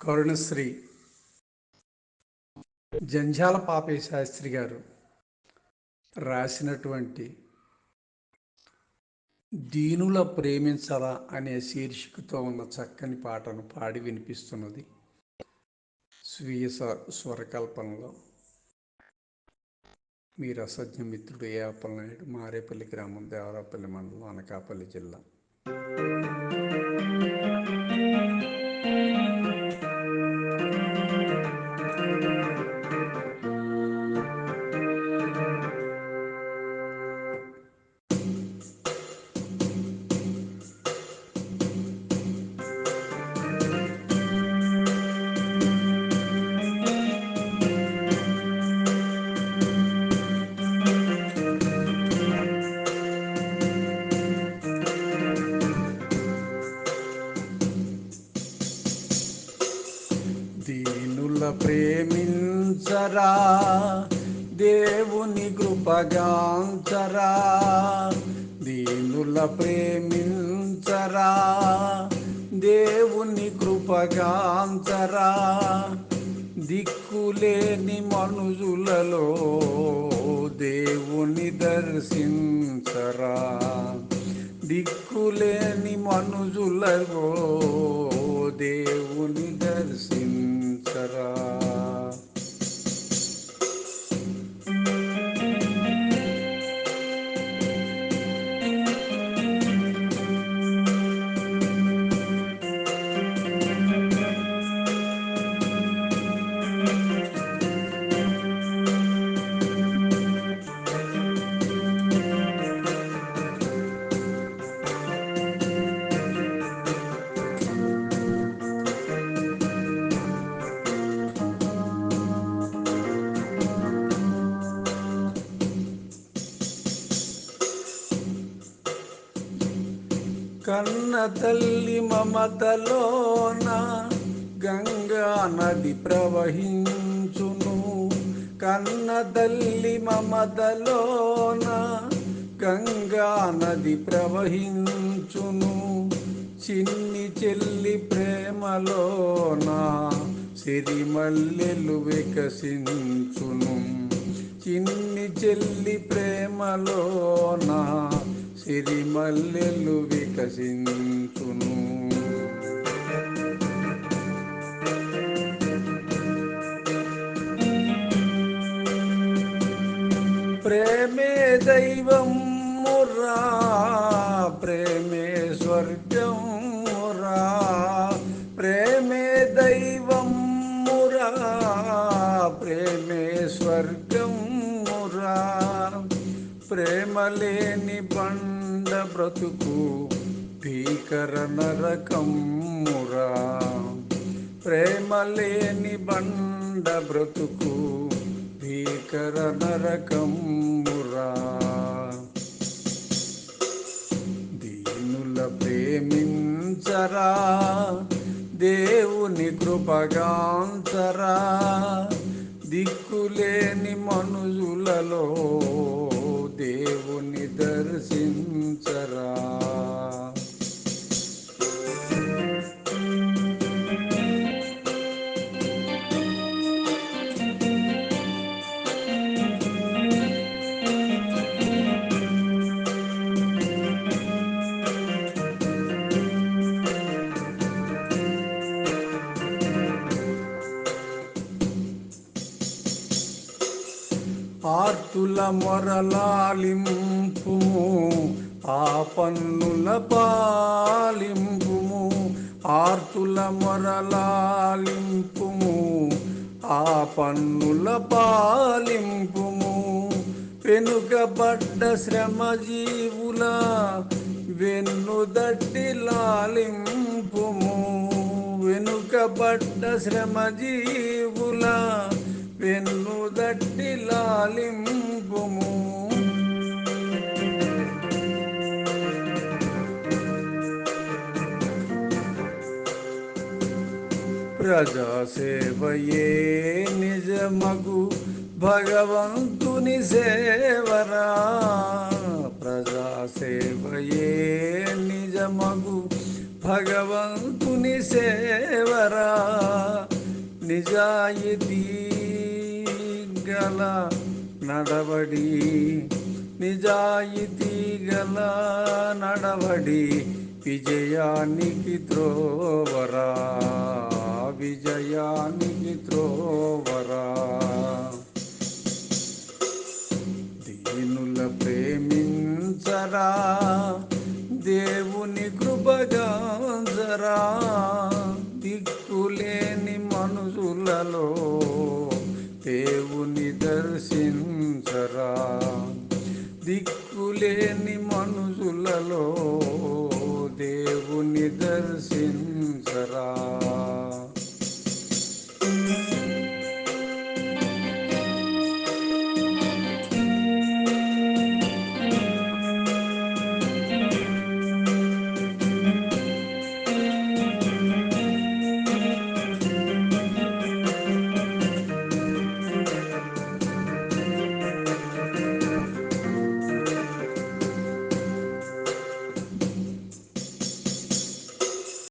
కరుణశ్రీ. జంజాల పాపయ్య శాస్త్రి గారు రాసినటువంటి దీనుల ప్రేమించరా అనే శీర్షికతో ఉన్న చక్కని పాటను పాడి వినిపిస్తున్నది స్వీయ స్వరకల్పనలో. మీ రసజ్ఞ మిత్రుడు ఏ అప్పలనాయుడు మారేపల్లి గ్రామం దేవరాపల్లి మండలం అనకాపల్లి జిల్లా. దీనుల ప్రేమించరా దేవుని కృపగాంచరా. దీనుల ప్రేమించరా దేవుని కృపగాంచరా. దిక్కులేని మనుజులలో దేవుని దర్శించరా. దిక్కులేని మనుజులలో దేవుని దర్శించరా? కన్న తల్లి మమతలోన గంగా నది ప్రవహించును. కన్న తల్లి మమతలోన గంగా నది ప్రవహించును. చిన్ని చెల్లి ప్రేమలోన సిరిమల్లెలు వికసించును. చిన్ని చెల్లి ప్రేమలోన సిరిమల్లెలు వికసించును. ప్రేమే దైవం ముర్రా ప్రేమే స్వర్గం ప్రేమ లేని బండ బ్రతుకు భీకర నరకం ప్రేమలేని ప్రేమ లేని బండ బ్రతుకు భీకర నరకం దీనుల ప్రేమించరా దేవుని కృపగాంచరా దిక్కులేని మనుజులలో దేవుని దర్శించరా? ఆర్తుల మొరలాలింపుము ఆ పన్నుల పాలింపుము ఆర్తుల మొరలాలింపుము ఆ పన్నుల పాలింపుము వెనుకబడ్డ శ్రమ జీవుల వెన్నుదట్టి లాలింపుము. వెనుకబడ్డ శ్రమ జీవుల వెన్నుదట్టి లాలింపుము. ప్రజాసేవయే నిజమగు భగవంతుని సేవరా. ప్రజాసేవయే నిజమగు భగవంతుని సేవరా. నిజాయితీ గల నడవడి నిజాయితీ గల నడవడి విజయానికి త్రోవరా విజయానికి త్రోవరా. దీనుల ప్రేమించరా దేవుని కృపగాంజరా దిక్కులేని మనుషులలో దిక్కులేని మనుషులలో దేవుని దర్శించరా.